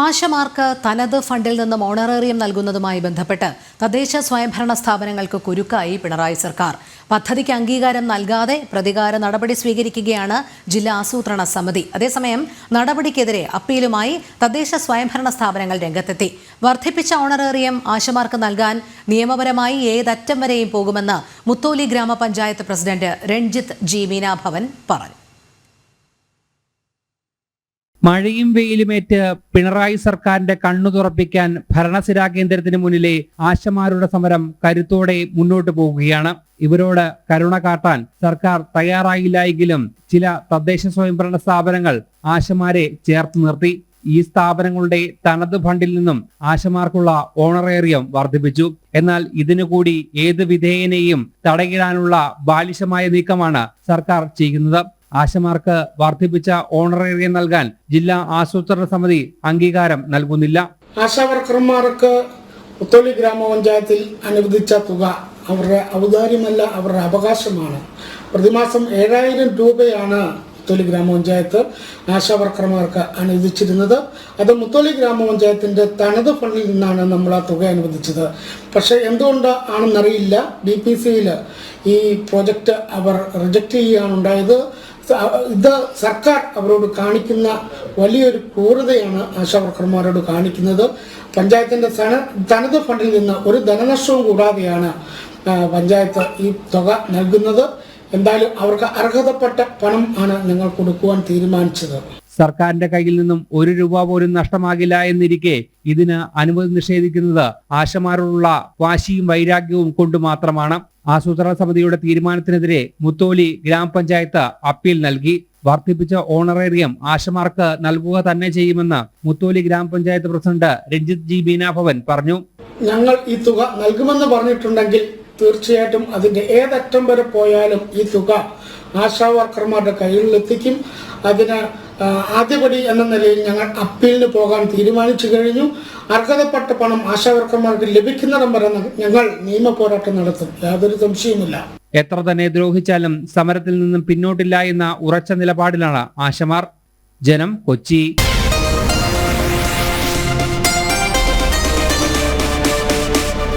ആശമാർക്ക് തനത് ഫണ്ടിൽ നിന്നും ഓണറേറിയം നൽകുന്നതുമായി ബന്ധപ്പെട്ട് തദ്ദേശ സ്വയംഭരണ സ്ഥാപനങ്ങൾക്ക് കുരുക്കായി പിണറായി സർക്കാർ. പദ്ധതിക്ക് അംഗീകാരം നൽകാതെ പ്രതികാര നടപടി സ്വീകരിക്കുകയാണ് ജില്ലാ ആസൂത്രണ സമിതി. അതേസമയം നടപടിക്കെതിരെ അപ്പീലുമായി തദ്ദേശ സ്വയംഭരണ സ്ഥാപനങ്ങൾ രംഗത്തെത്തി. വർദ്ധിപ്പിച്ച ഓണറേറിയം ആശമാർക്ക് നൽകാൻ നിയമപരമായി ഏതറ്റം വരെയും പോകുമെന്ന് മുത്തോലി ഗ്രാമപഞ്ചായത്ത് പ്രസിഡന്റ് രഞ്ജിത്ത് ജി. മീനാഭവൻ പറഞ്ഞു. മഴയും വെയിലുമേറ്റ് പിണറായി സർക്കാരിന്റെ കണ്ണു തുറപ്പിക്കാൻ ഭരണസിരാ കേന്ദ്രത്തിന് മുന്നിലെ ആശമാരുടെ സമരം കരുത്തോടെ മുന്നോട്ടു പോകുകയാണ് ഇവരോട് കരുണ കാട്ടാൻ സർക്കാർ തയ്യാറായില്ലായെങ്കിലും ചില തദ്ദേശ സ്വയംഭരണ സ്ഥാപനങ്ങൾ ആശമാരെ ചേർത്ത് നിർത്തി. ഈ സ്ഥാപനങ്ങളുടെ തനത് ഫണ്ടിൽ നിന്നും ആശമാർക്കുള്ള ഓണറേറിയം വർദ്ധിപ്പിച്ചു. എന്നാൽ ഇതിനു കൂടി ഏത് വിധേയനെയും തടയിടാനുള്ള ബാലിശമായ നീക്കമാണ് സർക്കാർ ചെയ്യുന്നത്. ആശമാർക്ക് വർദ്ധിപ്പിച്ച ഓണറേറിയ നൽകാൻ ജില്ലാ ആസൂത്രണ സമിതി അംഗീകാരം നൽകുന്നില്ല. ആശാവർക്കർമാർക്ക് പുത്തോളി ഗ്രാമപഞ്ചായത്തിൽ അനുവദിച്ച തുക അവരുടെ ഔദാര്യമല്ല അവരുടെ അവകാശമാണ്. പ്രതിമാസം ഏഴായിരം രൂപയാണ് മുത്തോലി ഗ്രാമപഞ്ചായത്ത് ആശാവർക്കർമാർക്ക് അനുവദിച്ചിരുന്നത്. അത് മുത്തോലി ഗ്രാമപഞ്ചായത്തിന്റെ തനത് ഫണ്ടിൽ നിന്നാണ് നമ്മൾ ആ തുക അനുവദിച്ചത്. പക്ഷേ എന്തുകൊണ്ട് ആണെന്നറിയില്ല. ബി പി സിയിൽ ഈ പ്രോജക്റ്റ് അവർ റിജക്റ്റ് ചെയ്യുകയാണ് ഉണ്ടായത്. ഇത് സർക്കാർ അവരോട് കാണിക്കുന്ന വലിയൊരു ക്രൂരതയാണ് ആശാവർക്കർമാരോട് കാണിക്കുന്നത്. പഞ്ചായത്തിന്റെ തന തനത് ഫണ്ടിൽ നിന്ന് ഒരു ധനനഷ്ടവും കൂടാതെയാണ് പഞ്ചായത്ത് ഈ തുക നൽകുന്നത്. എന്തായാലും അവർക്ക് അർഹതപ്പെട്ട പണം ആണ് നിങ്ങൾ കൊടുക്കുവാൻ തീരുമാനിച്ചത്. സർക്കാരിന്റെ കയ്യിൽ നിന്നും ഒരു രൂപ പോലും നഷ്ടമാകില്ല എന്നിരിക്കെ ഇതിന് അനുമതി നിഷേധിക്കുന്നത് ആശമാരോടുള്ള വാശിയും വൈരാഗ്യവും കൊണ്ട് മാത്രമാണ്. ആസൂത്രണ സമിതിയുടെ തീരുമാനത്തിനെതിരെ മുത്തോലി ഗ്രാമപഞ്ചായത്ത് അപ്പീൽ നൽകി. വർദ്ധിപ്പിച്ച ഓണറേറിയം ആശമാർക്ക് നൽകുക തന്നെ ചെയ്യുമെന്ന് മുത്തോലി ഗ്രാമപഞ്ചായത്ത് പ്രസിഡന്റ് രഞ്ജിത് ജി ബീനാഭവൻ പറഞ്ഞു. ഞങ്ങൾ ഈ തുക നൽകുമെന്ന് പറഞ്ഞിട്ടുണ്ടെങ്കിൽ തീർച്ചയായിട്ടും അതിന്റെ ഏതറ്റം വരെ പോയാലും ഈ തുക ആശാ വർക്കർമാരുടെ കയ്യിലെത്തിക്കും. അതിന് ആദ്യപടി എന്ന നിലയിൽ ഞങ്ങൾ അപ്പീലിന് പോകാൻ തീരുമാനിച്ചു കഴിഞ്ഞു. അർഹതപ്പെട്ട പണം ആശാ വർക്കർമാർക്ക് ലഭിക്കുന്നിടം വരെ ഞങ്ങൾ നിയമ പോരാട്ടം നടത്തും. യാതൊരു സംശയവുമില്ല. എത്ര തന്നെ ദ്രോഹിച്ചാലും സമരത്തിൽ നിന്നും പിന്നോട്ടില്ല എന്ന ഉറച്ച നിലപാടിലാണ് ആശമാർ. ജനം കൊച്ചി.